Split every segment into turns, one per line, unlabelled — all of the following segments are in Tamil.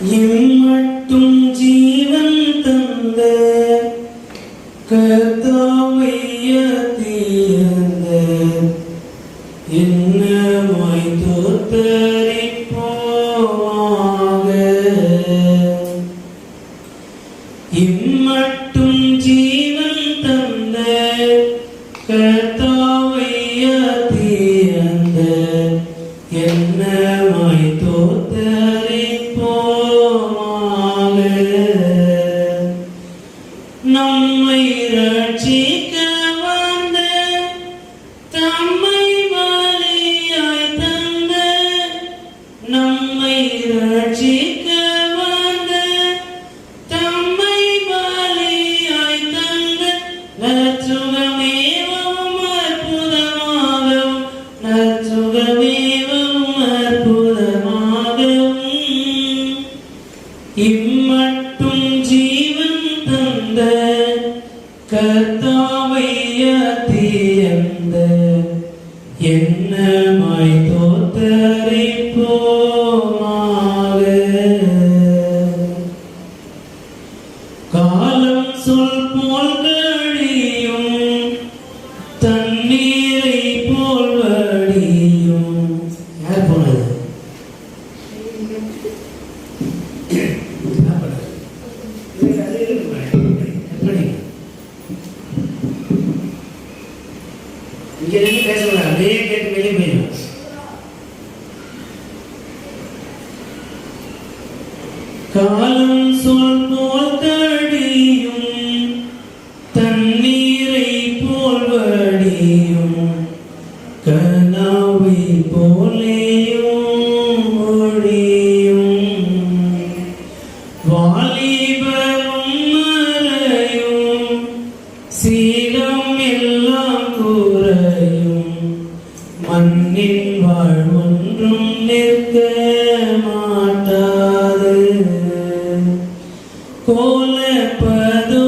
எம்மட்டும் ஜீவன் தந்த கர்த்தாவையத்தியந்த என்னமாய் தோத்தரிப்போமாக எம்மட்டும் ஜீவன் தந்த கர்த்தா No. என்னமாய் தோத்தரிப்போமாக காலம் சொல் போல்கள் காலம் சொல் போல் தடியும் தண்ணீரை போல் வடியும் கனாவை போலேயும் ஒழியும். வாலிபரும் மறையும் சீலம் மண்ணின் வாழ் போல பதோ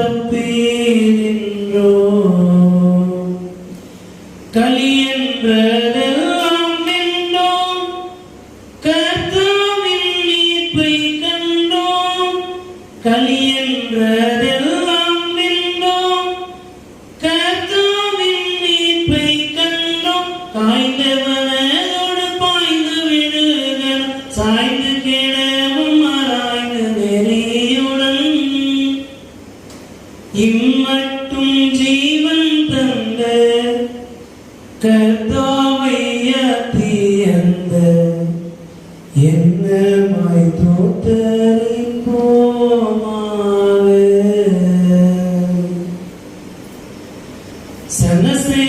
தப்பி நின்றோம். களி என்றதெல்லாம் நின்றோம். கர்த்தாவில் நீர்ப்பை என்ற கர்த்தாமையத்தியந்த என்னமாய் தோத்தரி போமாவே சனசே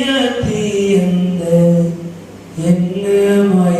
கர்த்தாவை அத்தியந்த என்னமாய் தோத்தரிப்போமாக